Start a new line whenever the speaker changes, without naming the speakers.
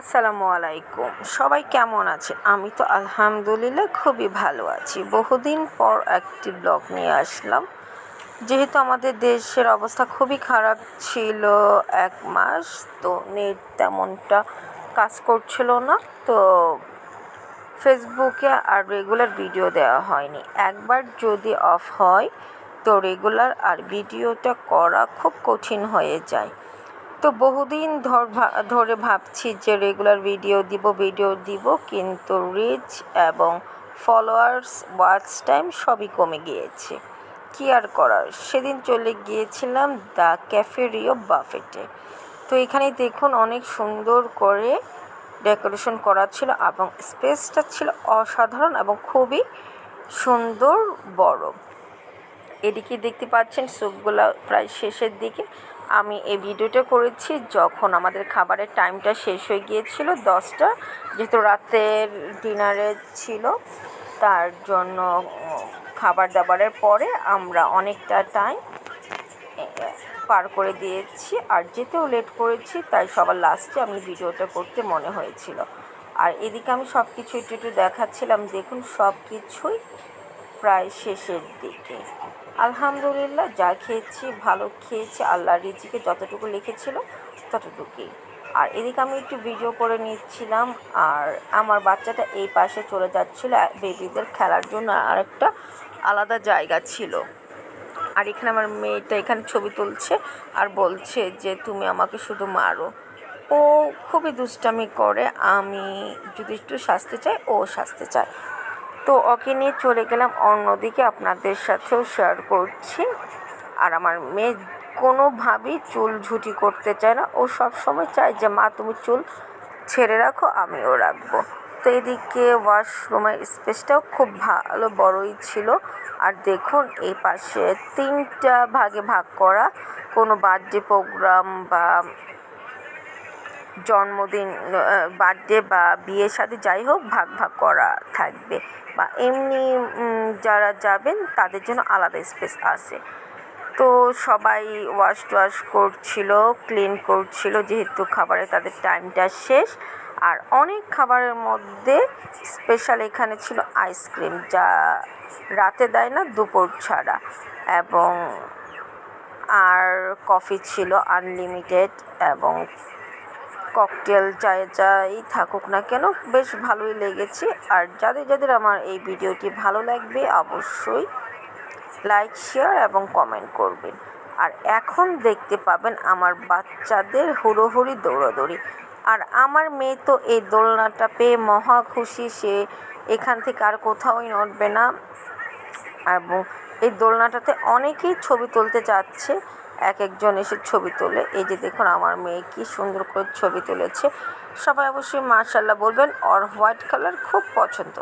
আসসালামু আলাইকুম। সবাই কেমন আছে? আমি তো আলহামদুলিল্লাহ খুবই ভালো আছি। বহুদিন পর একটি ব্লগ নিয়ে আসলাম। যেহেতু আমাদের দেশের অবস্থা খুবই খারাপ ছিল এক মাস, তো নেট তেমনটা কাজ করছিল না। তো ফেসবুকে আর রেগুলার ভিডিও দেওয়া হয়নি। একবার যদি অফ হয়, তো রেগুলার আর ভিডিওটা করা খুব কঠিন হয়ে যায়। তো বহুদিন ধর ধরে ভাবছি যে রেগুলার ভিডিও দিব ভিডিও দিব, কিন্তু রিচ এবং ফলোয়ার্স ওয়াচ টাইম সবই কমে গিয়েছে। কী আর করার? সেদিন চলে গিয়েছিলাম দ্য ক্যাফেরিও বাফেটে তো এখানে দেখুন অনেক সুন্দর করে ডেকোরেশন করা ছিল এবং স্পেসটা ছিল অসাধারণ এবং খুবই সুন্দর বড়। এদিকে দেখতে পাচ্ছেন স্যুপগুলো প্রায় শেষের দিকে। আমি এই ভিডিওটা করেছি যখন আমাদের খাবারের টাইমটা শেষ হয়ে গিয়েছিল দশটা, যেহেতু রাতের ডিনারে ছিল, তার জন্য খাবার দাবারের পরে আমরা অনেকটা টাইম পার করে দিয়েছি। আর যেতেও লেট করেছি, তাই সবার লাস্টে আমি ভিডিওটা করতে মনে হয়েছিল। আর এদিকে আমি সব কিছু একটু একটু দেখাচ্ছিলাম। দেখুন সব কিছুই প্রায় শেষের দিকে। আলহামদুলিল্লাহ, যা খেয়েছি, ভালো খেয়েছি আল্লাহ রিজিকে যতটুকু লিখেছিল ততটুকুই। আর এদিকে আমি একটু ভিডিও করে নিচ্ছিলাম, আর আমার বাচ্চাটা এই পাশে চলে যাচ্ছিল বেবিদের খেলার জন্য আর একটা আলাদা জায়গা ছিল। আর এখানে আমার মেয়েটা এখানে ছবি তুলছে আর বলছে যে, তুমি আমাকে শুধু মারো। ও খুবই দুষ্টামি করে, আমি যদি একটু শাস্তি চাই, ও শাস্তি চায়। তো ওকে নিয়ে চলে গেলাম, অন্যদিকে আপনাদের সাথেও শেয়ার করছি। আর আমার মেয়ে কোনোভাবেই চুল ঝুটি করতে চায় না। ও সব সময় চায় যে, মা, তুমি চুল ছেড়ে রাখো, আমিও রাখব। তো এদিকে ওয়াশরুমের স্পেসটাও খুব ভালো, বড়ই ছিল। আর দেখুন, এই পাশে তিনটা ভাগে ভাগ করা, কোনো বার্থডে প্রোগ্রাম বা জন্মদিন বার্থডে বা বিয়ে, সাথে যাই হোক, ভাগ ভাগ করা থাকবে। বা এমনি যারা যাবেন তাদের জন্য আলাদা স্পেস আছে। তো সবাই ওয়াশ টোয়াশ করছিল ক্লিন করছিল, যেহেতু খাবারে তাদের টাইমটা শেষ। আর অনেক খাবারের মধ্যে স্পেশাল এখানে ছিল আইসক্রিম যা রাতে দেয় না, দুপুর ছাড়া। এবং আর কফি ছিল আনলিমিটেড এবং ককটেল চায়ে যাই থাকুক না কেন, বেশ ভালোই লেগেছে। আর যাদের যাদের আমার এই ভিডিওটি ভালো লাগবে, অবশ্যই লাইক, শেয়ার এবং কমেন্ট করবেন। আর এখন দেখতে পাবেন আমার বাচ্চাদের হুড়োহুড়ি দৌড়াদৌড়ি। আর আমার মেয়ে তো এই দোলনাটা পেয়ে মহা খুশি, সে এখান থেকে আর কোথাওই নড়বে না। এবং এই দোলনাটাতে অনেকেই ছবি তুলতে যাচ্ছে। এক একজন এসে ছবি তোলে। এই যে দেখুন, আমার মেয়ে কি সুন্দর করে ছবি তুলেছে। সবাই অবশ্যই মার্শাল্লাহ বলবেন, ওর হোয়াইট কালার খুব পছন্দ।